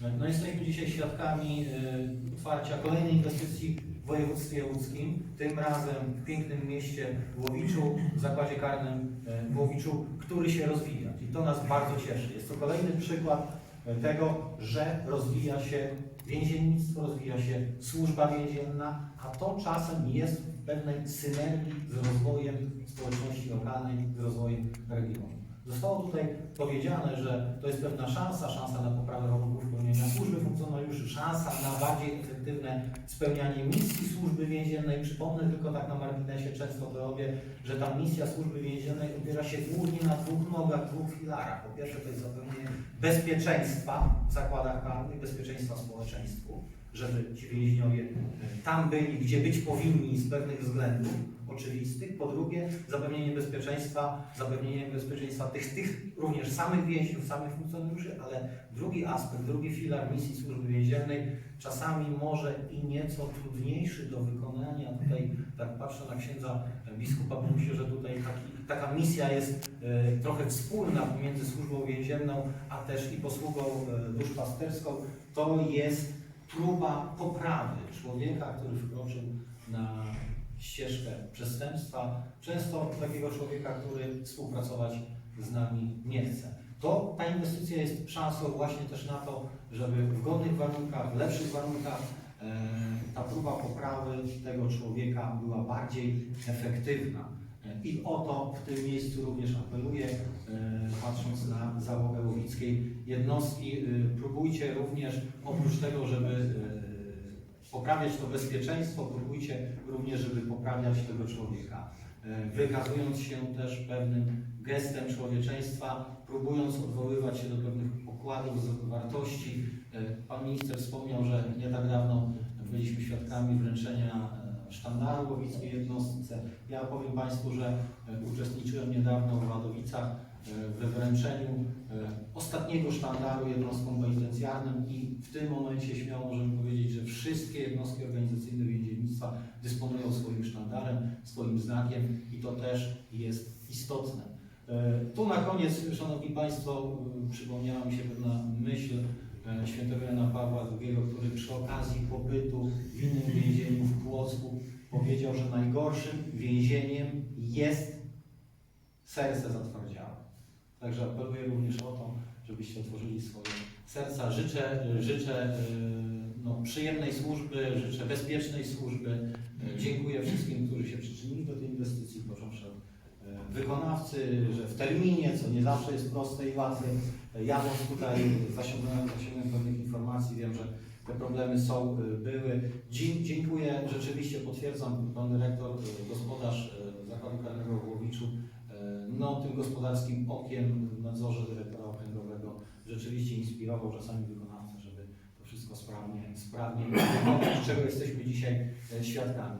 No jesteśmy dzisiaj świadkami e, otwarcia kolejnej inwestycji w województwie łódzkim, tym razem w pięknym mieście Łowiczu, w zakładzie karnym e, w Łowiczu, który się rozwija. I to nas bardzo cieszy. Jest to kolejny przykład e, tego, że rozwija się więziennictwo, rozwija się służba więzienna, a to czasem jest w pewnej synergii z rozwojem społeczności lokalnej, z rozwojem. Zostało tutaj powiedziane, że to jest pewna szansa, szansa na poprawę warunków pełnienia służby funkcjonariuszy, szansa na bardziej efektywne spełnianie misji służby więziennej. Przypomnę tylko tak na marginesie, często to robię, że ta misja służby więziennej opiera się głównie na dwóch nogach, dwóch filarach. Po pierwsze to jest zapewnienie bezpieczeństwa w zakładach karnych, bezpieczeństwa społeczeństwu, żeby ci więźniowie e, tam byli, gdzie być powinni z pewnych względów oczywistych. Po drugie, zapewnienie bezpieczeństwa, zapewnienie bezpieczeństwa tych, tych również samych więźniów, samych funkcjonariuszy, ale drugi aspekt, drugi filar misji służby więziennej czasami może i nieco trudniejszy do wykonania. Tutaj tak patrzę na księdza biskupa, bo myślę, że tutaj taki, taka misja jest e, trochę wspólna pomiędzy służbą więzienną, a też i posługą e, duszpasterską. To jest próba poprawy człowieka, który wkroczył na ścieżkę przestępstwa, często takiego człowieka, który współpracować z nami nie chce. To ta inwestycja jest szansą właśnie też na to, żeby w godnych warunkach, w lepszych warunkach e, ta próba poprawy tego człowieka była bardziej efektywna. I o to w tym miejscu również apeluję, e, patrząc na załogę łowickiej jednostki. E, Próbujcie również oprócz tego, żeby e, poprawiać to bezpieczeństwo, próbujcie również, żeby poprawiać tego człowieka. Wykazując się też pewnym gestem człowieczeństwa, próbując odwoływać się do pewnych pokładów wartości. Pan minister wspomniał, że nie tak dawno byliśmy świadkami wręczenia sztandaru łowickiej jednostce. Ja powiem Państwu, że e, uczestniczyłem niedawno w Wadowicach we wręczeniu e, ostatniego sztandaru jednostkom penitencjarnym i w tym momencie śmiało możemy powiedzieć, że wszystkie jednostki organizacyjne więziennictwa dysponują swoim sztandarem, swoim znakiem i to też jest istotne. E, Tu na koniec, Szanowni Państwo, przypomniała mi się pewna myśl świętego Jana Pawła II, który przy okazji pobytu w innym więzieniu w Płocku powiedział, że najgorszym więzieniem jest serce zatwardziałe. Także apeluję również o to, żebyście otworzyli swoje serca. Życzę, życzę e, no, przyjemnej służby, życzę bezpiecznej służby. E, Dziękuję wszystkim, którzy się przyczynili do tej inwestycji, począwszy od e, wykonawcy, że w terminie, co nie zawsze jest proste i łatwe. Jadąc tutaj zasięgnąłem, zasięgnąłem pewnych informacji, wiem, że te problemy są, e, były. Dziękuję, rzeczywiście potwierdzam, pan dyrektor, e, gospodarz e, Zakładu Karnego w no tym gospodarskim okiem w nadzorze dyrektora okręgowego rzeczywiście inspirował czasami wykonawcę, żeby to wszystko sprawnie, sprawnie czego jesteśmy dzisiaj świadkami.